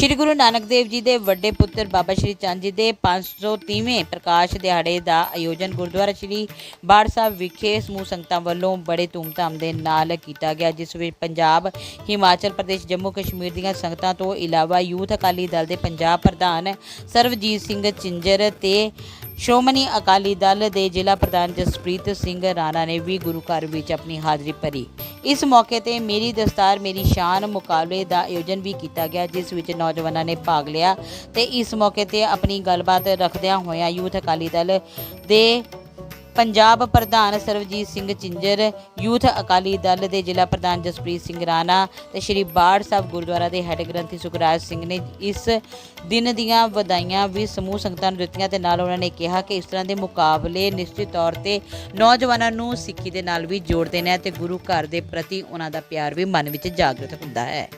ਸ੍ਰੀ ਗੁਰੂ ਨਾਨਕ ਦੇਵ ਜੀ ਦੇ ਵੱਡੇ ਪੁੱਤਰ ਬਾਬਾ ਸ਼੍ਰੀ ਚੰਦ ਜੀ ਦੇ 530ਵੇਂ ਪ੍ਰਕਾਸ਼ ਦਿਹਾੜੇ ਦਾ ਆਯੋਜਨ ਗੁਰਦੁਆਰਾ ਸ੍ਰੀ ਬਾੜ ਸਾਹਿਬ ਵਿਖੇ ਸਮੂਹ ਸੰਗਤਾਂ ਵੱਲੋਂ ਬੜੇ ਧੂਮਧਾਮ ਦੇ ਨਾਲ ਕੀਤਾ ਗਿਆ, ਜਿਸ ਵਿੱਚ ਪੰਜਾਬ, ਹਿਮਾਚਲ ਪ੍ਰਦੇਸ਼, ਜੰਮੂ ਕਸ਼ਮੀਰ ਦੀਆਂ ਸੰਗਤਾਂ ਤੋਂ ਇਲਾਵਾ ਯੂਥ ਅਕਾਲੀ ਦਲ ਦੇ ਪੰਜਾਬ ਪ੍ਰਧਾਨ ਸਰਵਜੀਤ ਸਿੰਘ ਚਿੰਜਰ ਤੇ ਸ਼੍ਰੋਮਣੀ ਅਕਾਲੀ ਦਲ ਦੇ ਜ਼ਿਲ੍ਹਾ ਪ੍ਰਧਾਨ ਜਸਪ੍ਰੀਤ ਸਿੰਘ ਰਾਣਾ ਨੇ ਵੀ ਗੁਰੂ ਘਰ ਵਿੱਚ ਆਪਣੀ ਹਾਜ਼ਰੀ ਭਰੀ। ਇਸ ਮੌਕੇ ਤੇ ਮੇਰੀ ਦਸਤਾਰ, ਮੇਰੀ ਸ਼ਾਨ ਮੁਕਾਬਲੇ ਦਾ ਆਯੋਜਨ ਵੀ ਕੀਤਾ ਗਿਆ, ਜਿਸ ਵਿੱਚ ਨੌਜਵਾਨਾਂ ਨੇ ਭਾਗ ਲਿਆ ਤੇ ਇਸ ਮੌਕੇ ਤੇ ਆਪਣੀ ਗੱਲਬਾਤ ਰੱਖਦਿਆਂ ਹੋਇਆਂ ਯੂਥ ਅਕਾਲੀ ਦਲ ਦੇ ਪੰਜਾਬ ਪ੍ਰਧਾਨ ਸਰਵਜੀਤ ਸਿੰਘ ਚਿੰਜਰ ਯੂਥ ਅਕਾਲੀ ਦਲ ਦੇ ਜ਼ਿਲ੍ਹਾ ਪ੍ਰਧਾਨ ਜਸਪ੍ਰੀਤ ਸਿੰਘ ਰਾਣਾ ਤੇ ਸ਼੍ਰੀ ਬਾੜ ਸਾਹਿਬ ਗੁਰਦੁਆਰਾ ਦੇ ਹੈੱਡ ਗ੍ਰੰਥੀ ਸੁਖਰਾਜ ਸਿੰਘ ਨੇ ਇਸ ਦਿਨ ਦੀਆਂ ਵਧਾਈਆਂ ਵੀ ਸਮੂਹ ਸੰਗਤਾਂ ਨੂੰ ਦਿੱਤੀਆਂ ਤੇ ਨਾਲ ਉਹਨਾਂ ਨੇ ਕਿਹਾ ਕਿ ਇਸ ਤਰ੍ਹਾਂ ਦੇ ਮੁਕਾਬਲੇ ਨਿਸ਼ਚਿਤ ਤੌਰ ਤੇ ਨੌਜਵਾਨਾਂ ਨੂੰ ਸਿੱਖੀ ਦੇ ਨਾਲ ਵੀ ਜੋੜਦੇ ਨੇ ਤੇ ਗੁਰੂ ਘਰ ਦੇ ਪ੍ਰਤੀ ਉਹਨਾਂ ਦਾ ਪਿਆਰ ਵੀ ਮਨ ਵਿੱਚ ਜਾਗਰੂਕ ਹੁੰਦਾ ਹੈ।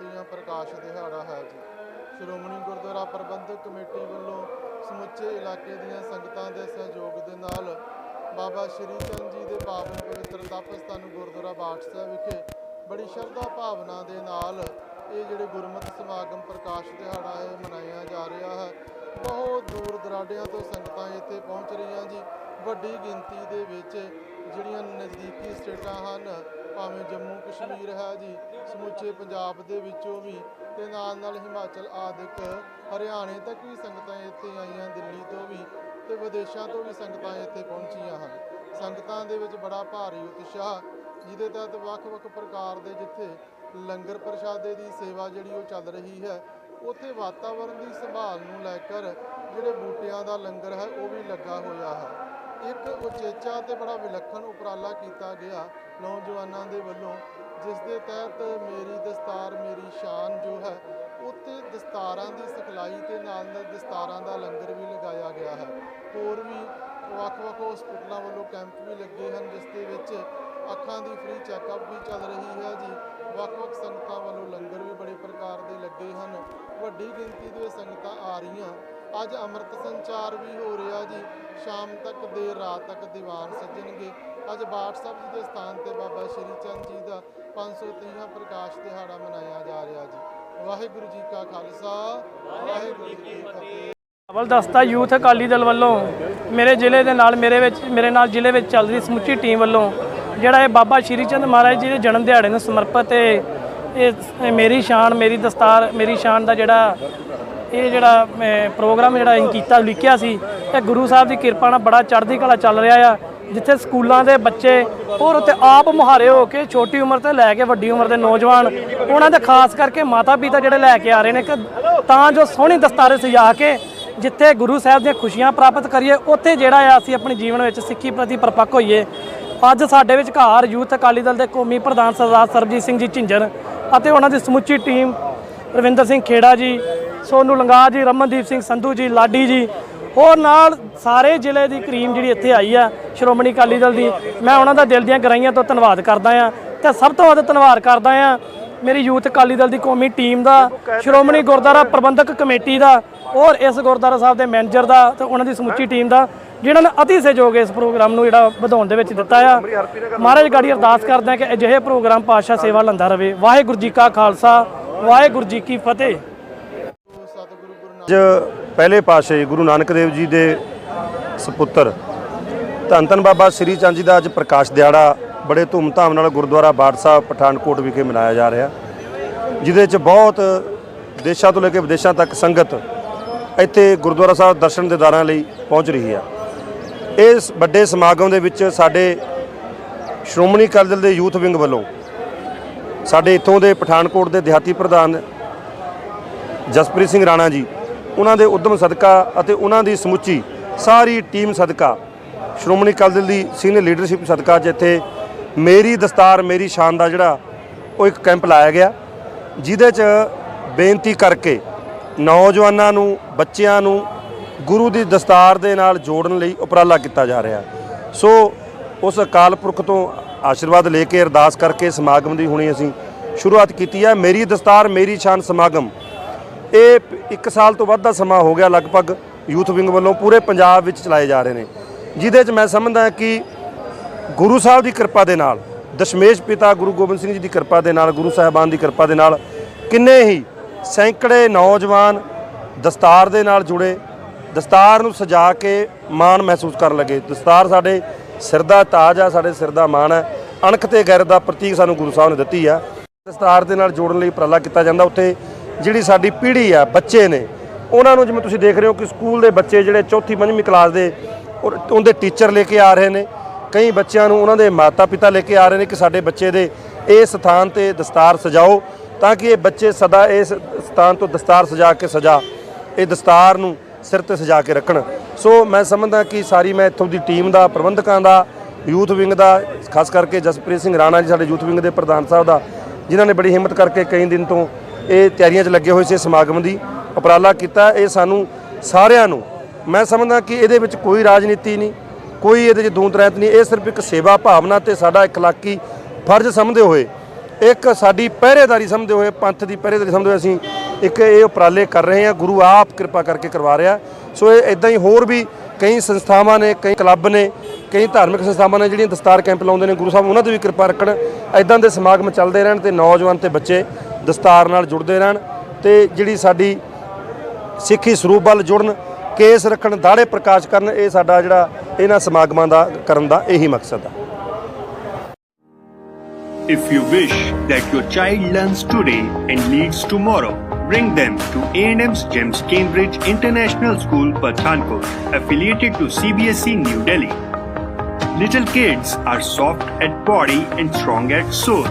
ਦਾ 530ਵਾਂ ਪ੍ਰਕਾਸ਼ ਦਿਹਾੜਾ ਹੈ ਜੀ। ਸ਼੍ਰੋਮਣੀ ਗੁਰਦੁਆਰਾ ਪ੍ਰਬੰਧਕ ਕਮੇਟੀ ਵੱਲੋਂ ਸਮੁੱਚੇ ਇਲਾਕੇ ਦੀਆਂ ਸੰਗਤਾਂ ਦੇ ਸਹਿਯੋਗ ਦੇ ਨਾਲ ਬਾਬਾ ਸ਼੍ਰੀ ਚੰਦ ਜੀ ਦੇ ਪਾਵਨ ਪਵਿੱਤਰ ਤਪ ਸਥਾਨ ਗੁਰਦੁਆਰਾ ਬਾਠ ਸਾਹਿਬ ਵਿਖੇ ਬੜੀ ਸ਼ਰਧਾ ਭਾਵਨਾ ਦੇ ਨਾਲ ਇਹ ਜਿਹੜੇ ਗੁਰਮਤਿ ਸਮਾਗਮ ਪ੍ਰਕਾਸ਼ ਦਿਹਾੜਾ ਹੈ ਮਨਾਇਆ ਜਾ ਰਿਹਾ ਹੈ। ਬਹੁਤ ਦੂਰ ਦਰਾਡਿਆਂ ਤੋਂ ਸੰਗਤਾਂ ਇੱਥੇ ਪਹੁੰਚ ਰਹੀਆਂ ਜੀ। ਵੱਡੀ ਗਿਣਤੀ ਦੇ ਵਿੱਚ ਜਿਹੜੀਆਂ ਨਜ਼ਦੀਕੀ ਸਟੇਟਾਂ ਹਨ ਭਾਵੇਂ ਜੰਮੂ ਕਸ਼ਮੀਰ ਹੈ ਜੀ, ਸਮੁੱਚੇ ਪੰਜਾਬ ਦੇ ਵਿੱਚੋਂ ਵੀ ਤੇ ਨਾਲ ਨਾਲ ਹਿਮਾਚਲ ਆਦਿਕ, ਹਰਿਆਣੇ ਤੱਕ ਵੀ ਸੰਗਤਾਂ ਇੱਥੇ ਆਈਆਂ ਦਿੱਲੀ ਤੋਂ ਵੀ ਤੇ ਵਿਦੇਸ਼ਾਂ ਤੋਂ ਵੀ ਸੰਗਤਾਂ ਇੱਥੇ ਪਹੁੰਚੀਆਂ ਹਨ। ਸੰਗਤਾਂ ਦੇ ਵਿੱਚ ਬੜਾ ਭਾਰੀ ਉਤਸ਼ਾਹ, ਜਿਹਦੇ ਤਹਿਤ ਵੱਖ-ਵੱਖ ਪ੍ਰਕਾਰ ਦੇ ਜਿੱਥੇ ਲੰਗਰ ਪ੍ਰਸ਼ਾਦੇ ਦੀ ਸੇਵਾ ਜਿਹੜੀ ਉਹ ਚੱਲ ਰਹੀ ਹੈ, ਉੱਥੇ ਵਾਤਾਵਰਣ ਦੀ ਸੰਭਾਲ ਨੂੰ ਲੈ ਕੇ ਜਿਹੜੇ ਬੂਟਿਆਂ ਦਾ ਲੰਗਰ ਹੈ ਉਹ ਵੀ ਲੱਗਾ ਹੋਇਆ ਹੈ। ਇੱਕ ਉਚੇਚਾ ਤੇ ਬੜਾ ਵਿਲੱਖਣ ਉਪਰਾਲਾ ਕੀਤਾ ਗਿਆ ਨੌਜਵਾਨਾਂ ਦੇ ਵੱਲੋਂ, ਜਿਸ ਦੇ ਤਹਿਤ ਮੇਰੀ ਦਸਤਾਰ ਮੇਰੀ ਸ਼ਾਨ ਜੋ ਹੈ, ਉੱਥੇ ਦਸਤਾਰਾਂ ਦੀ ਸਿਖਲਾਈ ਤੇ ਨਾਲ ਨਾਲ ਦਸਤਾਰਾਂ ਦਾ ਲੰਗਰ ਵੀ ਲਗਾਇਆ ਗਿਆ ਹੈ। ਹੋਰ ਵੀ ਵੱਖ-ਵੱਖ ਹਸਪਤਾਲਾਂ ਵੱਲੋਂ ਕੈਂਪ ਵੀ ਲੱਗੇ ਹਨ, ਜਿਸ ਦੇ ਵਿੱਚ ਅੱਖਾਂ ਦੀ ਫ੍ਰੀ ਚੈੱਕਅਪ ਵੀ ਚੱਲ ਰਹੀ ਹੈ ਜੀ। ਵੱਖ-ਵੱਖ ਸੰਗਤਾਂ ਵੱਲੋਂ ਲੰਗਰ ਵੀ ਬੜੇ ਪ੍ਰਕਾਰ ਦੇ ਲੱਗੇ ਹਨ। ਵੱਡੀ ਗਿਣਤੀ ਦੇ ਸੰਗਤਾਂ ਆ ਰਹੀਆਂ। ਅੱਜ ਅੰਮ੍ਰਿਤ ਸੰਚਾਰ ਵੀ ਹੋ ਰਿਹਾ ਜੀ। ਸ਼ਾਮ ਤੱਕ ਦੇਰ ਰਾਤ ਤੱਕ ਦੀਵਾਨ ਸੱਜਣਗੇ। ਅੱਜ ਬਾਠ ਸਾਹਿਬ ਜੀ ਦੇ ਸਥਾਨ ਤੇ ਬਾਬਾ ਸ਼੍ਰੀ ਚੰਦ ਜੀ ਦਾ 530ਵਾਂ ਪ੍ਰਕਾਸ਼ ਦਿਹਾੜਾ ਮਨਾਇਆ ਜਾ ਰਿਹਾ ਜੀ। ਵਾਹਿਗੁਰੂ ਜੀ ਕਾ ਖਾਲਸਾ, ਵਾਹਿਗੁਰੂ ਜੀ ਕੀ ਫਤਿਹ। ਅਵਲ ਯੂਥ ਅਕਾਲੀ ਦਲ ਵੱਲੋਂ ਮੇਰੇ ਜ਼ਿਲ੍ਹੇ ਦੇ ਨਾਲ, ਮੇਰੇ ਵਿੱਚ, ਮੇਰੇ ਨਾਲ ਜ਼ਿਲ੍ਹੇ ਵਿੱਚ ਚੱਲ ਰਹੀ ਸਮੁੱਚੀ ਟੀਮ ਵੱਲੋਂ ਜਿਹੜਾ ਇਹ ਬਾਬਾ ਸ਼੍ਰੀ ਚੰਦ ਮਹਾਰਾਜ ਜੀ ਦੇ ਜਨਮ ਦਿਹਾੜੇ ਨੂੰ ਸਮਰਪਿਤ ਇਹ ਮੇਰੀ ਸ਼ਾਨ, ਮੇਰੀ ਦਸਤਾਰ, ਮੇਰੀ ਸ਼ਾਨ ਦਾ ਜਿਹੜਾ ਇਹ ਜਿਹੜਾ ਅਮ, ਪ੍ਰੋਗਰਾਮ ਜਿਹੜਾ ਅਸੀਂ ਕੀਤਾ ਲਿਖਿਆ ਸੀ ਇਹ ਗੁਰੂ ਸਾਹਿਬ ਦੀ ਕਿਰਪਾ ਨਾਲ ਬੜਾ ਚੜ੍ਹਦੀ ਕਲਾ ਚੱਲ ਰਿਹਾ ਆ। ਜਿੱਥੇ ਸਕੂਲਾਂ ਦੇ ਬੱਚੇ ਔਰ ਉੱਤੇ ਆਪ ਮੁਹਾਰੇ ਹੋ ਕੇ ਛੋਟੀ ਉਮਰ ਤੋਂ ਲੈ ਕੇ ਵੱਡੀ ਉਮਰ ਦੇ ਨੌਜਵਾਨ ਉਹਨਾਂ ਦੇ ਖਾਸ ਕਰਕੇ ਮਾਤਾ ਪਿਤਾ ਜਿਹੜੇ ਲੈ ਕੇ ਆ ਰਹੇ ਨੇ ਕਿ ਤਾਂ ਜੋ ਸੋਹਣੀ ਦਸਤਾਰੇ ਸਜਾ ਕੇ ਜਿੱਥੇ ਗੁਰੂ ਸਾਹਿਬ ਦੀਆਂ ਖੁਸ਼ੀਆਂ ਪ੍ਰਾਪਤ ਕਰੀਏ ਉੱਥੇ ਜਿਹੜਾ ਆ ਅਸੀਂ ਆਪਣੇ ਜੀਵਨ ਵਿੱਚ ਸਿੱਖੀ ਪ੍ਰਤੀ ਪਰਪੱਕ ਹੋਈਏ। ਅੱਜ ਸਾਡੇ ਵਿੱਚ ਘਾਰ ਯੂਥ ਅਕਾਲੀ ਦਲ ਦੇ ਕੌਮੀ ਪ੍ਰਧਾਨ ਸਰਦਾਰ ਸਰਬਜੀਤ ਸਿੰਘ ਜੀ ਝਿੰਜਰ ਅਤੇ ਉਹਨਾਂ ਦੀ ਸਮੁੱਚੀ ਟੀਮ ਰਵਿੰਦਰ ਸਿੰਘ ਖੇੜਾ ਜੀ ਸੋਨੂ ਲੰਗਾ ਜੀ, ਰਮਨਦੀਪ ਸਿੰਘ ਸੰਧੂ ਜੀ, ਲਾਡੀ ਜੀ, ਹੋਰ ਨਾਲ ਸਾਰੇ ਜ਼ਿਲ੍ਹੇ ਦੀ ਕਰੀਮ ਜਿਹੜੀ ਇੱਥੇ ਆਈ ਆ, ਸ਼੍ਰੋਮਣੀ ਅਕਾਲੀ ਦਲ ਦੀ, ਮੈਂ ਉਹਨਾਂ ਦਾ ਦਿਲ ਦੀਆਂ ਗਰਾਈਆਂ ਤੋਂ ਧੰਨਵਾਦ ਕਰਦਾ ਆ ਤੇ ਸਭ ਤੋਂ ਵੱਧ ਧੰਨਵਾਦ ਕਰਦਾ ਆ ਮੇਰੀ ਯੂਥ ਅਕਾਲੀ ਦਲ ਦੀ ਕੌਮੀ ਟੀਮ ਦਾ, ਸ਼੍ਰੋਮਣੀ ਗੁਰਦੁਆਰਾ ਪ੍ਰਬੰਧਕ ਕਮੇਟੀ ਦਾ, ਔਰ ਇਸ ਗੁਰਦੁਆਰਾ ਸਾਹਿਬ ਦੇ ਮੈਨੇਜਰ ਦਾ ਤੇ ਉਹਨਾਂ ਦੀ ਸਮੁੱਚੀ ਟੀਮ ਦਾ, ਜਿਨ੍ਹਾਂ ਨੇ ਅਤੀ ਸਹਿਯੋਗ ਇਸ ਪ੍ਰੋਗਰਾਮ ਨੂੰ ਜਿਹੜਾ ਵਧਾਉਣ ਦੇ ਵਿੱਚ ਦਿੱਤਾ ਆ। ਮਹਾਰਾਜ ਗਾੜੀ ਅਰਦਾਸ ਕਰਦੇ ਆ ਕਿ ਅਜਿਹੇ ਪ੍ਰੋਗਰਾਮ ਪਾਤਸ਼ਾਹ ਸੇਵਾ ਲੰਦਾ ਰਵੇ। ਵਾਹਿਗੁਰੂ ਜੀ ਕਾ ਖਾਲਸਾ, ਵਾਹਿਗੁਰੂ ਜੀ ਕੀ ਫਤਿਹ। ਅੱਜ ਪਹਿਲੇ ਪਾਤਸ਼ਾਹ ਗੁਰੂ ਨਾਨਕ ਦੇਵ ਜੀ ਦੇ ਸੁਪੁੱਤਰ ਧੰਨ ਧੰਨ ਬਾਬਾ ਸ੍ਰੀ ਚੰਦ ਜੀ ਦਾ ਅੱਜ ਪ੍ਰਕਾਸ਼ ਦਿਹਾੜਾ ਬੜੇ ਧੂਮਧਾਮ ਨਾਲ ਗੁਰਦੁਆਰਾ ਬਾਠ ਸਾਹਿਬ, ਪਠਾਨਕੋਟ ਵਿਖੇ ਮਨਾਇਆ ਜਾ ਰਿਹਾ। ਜਿਹਦੇ ਵਿੱਚ ਬਹੁਤ ਦੇਸ਼ਾਂ ਤੋਂ ਲੈ ਕੇ ਵਿਦੇਸ਼ਾਂ ਤੱਕ ਸੰਗਤ ਇੱਥੇ ਗੁਰਦੁਆਰਾ ਸਾਹਿਬ ਦਰਸ਼ਨ ਦਿਦਾਰਾਂ ਲਈ ਪਹੁੰਚ ਰਹੀ ਹੈ ਇਸ ਵੱਡੇ ਸਮਾਗਮ ਦੇ ਵਿੱਚ ਸਾਡੇ ਸ਼੍ਰੋਮਣੀ ਅਕਾਲੀ ਦਲ ਦੇ ਯੂਥ ਵਿੰਗ ਵੱਲੋਂ ਸਾਡੇ ਇੱਥੋਂ ਦੇ ਪਠਾਨਕੋਟ ਦੇ ਦਿਹਾਤੀ ਪ੍ਰਧਾਨ ਜਸਪ੍ਰੀਤ ਸਿੰਘ ਰਾਣਾ ਜੀ ਉਹਨਾਂ ਦੇ ਉਦਮ ਸਦਕਾ ਅਤੇ ਉਹਨਾਂ ਦੀ ਸਮੁੱਚੀ ਸਾਰੀ ਟੀਮ ਸਦਕਾ। ਸ਼੍ਰੋਮਣੀ ਅਕਾਲੀ ਦਲ ਦੀ ਸੀਨੀਅਰ ਲੀਡਰਸ਼ਿਪ ਸਦਕਾ ਜਿੱਥੇ ਮੇਰੀ ਦਸਤਾਰ, ਮੇਰੀ ਸ਼ਾਨ ਦਾ ਜਿਹੜਾ ਉਹ ਇੱਕ ਕੈਂਪ ਲਾਇਆ ਗਿਆ। ਜਿਹਦੇ 'ਚ ਬੇਨਤੀ ਕਰਕੇ ਨੌਜਵਾਨਾਂ ਨੂੰ, ਬੱਚਿਆਂ ਨੂੰ ਗੁਰੂ ਦੀ ਦਸਤਾਰ ਦੇ ਨਾਲ ਜੋੜਨ ਲਈ ਉਪਰਾਲਾ ਕੀਤਾ ਜਾ ਰਿਹਾ। ਸੋ ਉਸ ਅਕਾਲ ਪੁਰਖ ਤੋਂ ਆਸ਼ੀਰਵਾਦ ਲੈ ਕੇ ਅਰਦਾਸ ਕਰਕੇ ਸਮਾਗਮ ਦੀ ਹੁਣੀ ਅਸੀਂ ਸ਼ੁਰੂਆਤ ਕੀਤੀ ਹੈ। ਮੇਰੀ ਦਸਤਾਰ, ਮੇਰੀ ਸ਼ਾਨ ਸਮਾਗਮ ਇਹ ਪ- ਇੱਕ ਸਾਲ ਤੋਂ ਵੱਧ ਦਾ ਸਮਾਂ ਹੋ ਗਿਆ ਲਗਭਗ ਯੂਥ ਵਿੰਗ ਵੱਲੋਂ ਪੂਰੇ ਪੰਜਾਬ ਵਿੱਚ ਚਲਾਏ ਜਾ ਰਹੇ ਨੇ। ਜਿਹਦੇ 'ਚ ਮੈਂ ਸਮਝਦਾ ਕਿ ਗੁਰੂ ਸਾਹਿਬ ਦੀ ਕਿਰਪਾ ਦੇ ਨਾਲ, ਦਸ਼ਮੇਸ਼ ਪਿਤਾ ਗੁਰੂ ਗੋਬਿੰਦ ਸਿੰਘ ਜੀ ਦੀ ਕਿਰਪਾ ਦੇ ਨਾਲ, ਗੁਰੂ ਸਾਹਿਬਾਨ ਦੀ ਕਿਰਪਾ ਦੇ ਨਾਲ ਕਿੰਨੇ ਹੀ ਸੈਂਕੜੇ ਨੌਜਵਾਨ ਦਸਤਾਰ ਦੇ ਨਾਲ ਜੁੜੇ, ਦਸਤਾਰ ਨੂੰ ਸਜਾ ਕੇ ਮਾਣ ਮਹਿਸੂਸ ਕਰਨ ਲੱਗੇ। ਦਸਤਾਰ ਸਾਡੇ ਸਿਰ ਦਾ ਤਾਜ ਆ, ਸਾਡੇ ਸਿਰ ਦਾ ਮਾਣ ਹੈ ਅਣਖ ਤੇ ਗੈਰ ਦਾ ਪ੍ਰਤੀਕ ਸਾਨੂੰ ਗੁਰੂ ਸਾਹਿਬ ਨੇ ਦਿੱਤੀ ਆ। ਦਸਤਾਰ ਦੇ ਨਾਲ ਜੋੜਨ ਲਈ ਉਪਰਾਲਾ ਕੀਤਾ ਜਾਂਦਾ। ਉੱਥੇ ਜਿਹੜੀ ਸਾਡੀ ਪੀੜ੍ਹੀ ਆ, ਬੱਚੇ ਨੇ, ਉਹਨਾਂ ਨੂੰ ਜਿਵੇਂ ਤੁਸੀਂ ਦੇਖ ਰਹੇ ਹੋ ਕਿ ਸਕੂਲ ਦੇ ਬੱਚੇ ਜਿਹੜੇ ਚੌਥੀ, ਪੰਜਵੀਂ ਕਲਾਸ ਦੇ ਔਰ ਉਹਦੇ ਟੀਚਰ ਲੈ ਕੇ ਆ ਰਹੇ ਨੇ, ਕਈ ਬੱਚਿਆਂ ਨੂੰ ਉਹਨਾਂ ਦੇ ਮਾਤਾ ਪਿਤਾ ਲੈ ਕੇ ਆ ਰਹੇ ਨੇ ਕਿ ਸਾਡੇ ਬੱਚੇ ਦੇ ਇਹ ਸਥਾਨ ਤੇ ਦਸਤਾਰ ਸਜਾਓ, ਤਾਂ ਕਿ ਇਹ ਬੱਚੇ ਸਦਾ ਇਸ ਸਥਾਨ ਤੋਂ ਦਸਤਾਰ ਸਜਾ ਕੇ ਸਜਾ, ਇਹ ਦਸਤਾਰ ਨੂੰ ਸਿਰ ਤੇ ਸਜਾ ਕੇ ਰੱਖਣ। ਸੋ ਮੈਂ ਸਮਝਦਾ ਕਿ ਸਾਰੀ ਮੈਂ ਇੱਥੋਂ ਦੀ ਟੀਮ ਦਾ, ਪ੍ਰਬੰਧਕਾਂ ਦਾ, ਯੂਥ ਵਿੰਗ ਦਾ, ਖਾਸ ਕਰਕੇ ਜਸਪ੍ਰੀਤ ਸਿੰਘ ਰਾਣਾ ਜੀ, ਸਾਡੇ ਯੂਥ ਵਿੰਗ ਦੇ ਪ੍ਰਧਾਨ ਸਾਹਿਬ ਦਾ, ਜਿਨ੍ਹਾਂ ਨੇ ਬੜੀ ਹਿੰਮਤ ਕਰਕੇ ਕਈ ਦਿਨ ਤੋਂ ਇਹ ਤਿਆਰੀਆਂ 'ਚ ਲੱਗੇ ਹੋਏ ਸੀ ਸਮਾਗਮ ਦੀ ਉਪਰਾਲਾ ਕੀਤਾ। ਇਹ ਸਾਨੂੰ ਸਾਰਿਆਂ ਨੂੰ, ਮੈਂ ਸਮਝਦਾ ਕਿ ਇਹਦੇ ਵਿੱਚ ਕੋਈ ਰਾਜਨੀਤੀ ਨਹੀਂ, ਕੋਈ ਇਹਦੇ 'ਚ ਦੂਤ ਰਹਿਤ ਨਹੀਂ। ਇਹ ਸਿਰਫ ਇੱਕ ਸੇਵਾ ਭਾਵਨਾ ਤੇ ਸਾਡਾ ਇਖਲਾਕੀ ਫਰਜ਼ ਸਮਝਦੇ ਹੋਏ, ਇੱਕ ਸਾਡੀ ਪਹਿਰੇਦਾਰੀ ਸਮਝਦੇ ਹੋਏ, ਪੰਥ ਦੀ ਪਹਿਰੇਦਾਰੀ ਸਮਝਦੇ ਹੋਏ ਅਸੀਂ ਇੱਕ ਇਹ ਉਪਰਾਲੇ ਕਰ ਰਹੇ ਹਾਂ। ਗੁਰੂ ਆਪ ਕਿਰਪਾ ਕਰਕੇ ਕਰਵਾ ਰਿਹਾ। ਸੋ ਇਹ ਇਦਾਂ ਹੀ ਹੋਰ ਵੀ ਕਈ ਸੰਸਥਾਵਾਂ ਨੇ, ਕਈ ਕਲੱਬ ਨੇ, ਕਈ ਧਾਰਮਿਕ ਸੰਸਥਾਵਾਂ ਨੇ ਜਿਹੜੀਆਂ ਦਸਤਾਰ ਕੈਂਪ ਲਾਉਂਦੇ ਨੇ। ਗੁਰੂ ਸਾਹਿਬ, ਉਹਨਾਂ ਤੇ ਵੀ ਕਿਰਪਾ ਰੱਖਣ। ਇਦਾਂ ਦੇ ਸਮਾਗਮ ਚੱਲਦੇ ਰਹਿਣ ਤੇ ਨੌਜਵਾਨ ਤੇ ਬੱਚੇ ਦਸਤਾਰ ਨਾਲ ਜੁੜਦੇ ਰਹਿਣ ਤੇ ਜਿਹੜੀ ਸਾਡੀ ਸਿੱਖੀ ਸਰੂਪ ਵੱਲ ਜੁੜਨ ਕੇਸ ਰੱਖਣ ਦਾੜੇ ਪ੍ਰਕਾਸ਼ ਕਰਨ ਇਹ ਸਾਡਾ ਜਿਹੜਾ ਇਹਨਾਂ ਸਮਾਗਮਾਂ ਦਾ ਕਰਨ ਦਾ ਇਹੀ ਮਕਸਦ ਹੈ If you wish that your child learns today and leads tomorrow, bring them to A&M's GEMS Cambridge International School, Pathankot, affiliated to CBSE E New Delhi. Little kids are soft at body and strong at soul.